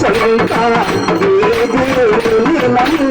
సంత దేవుని నన్ను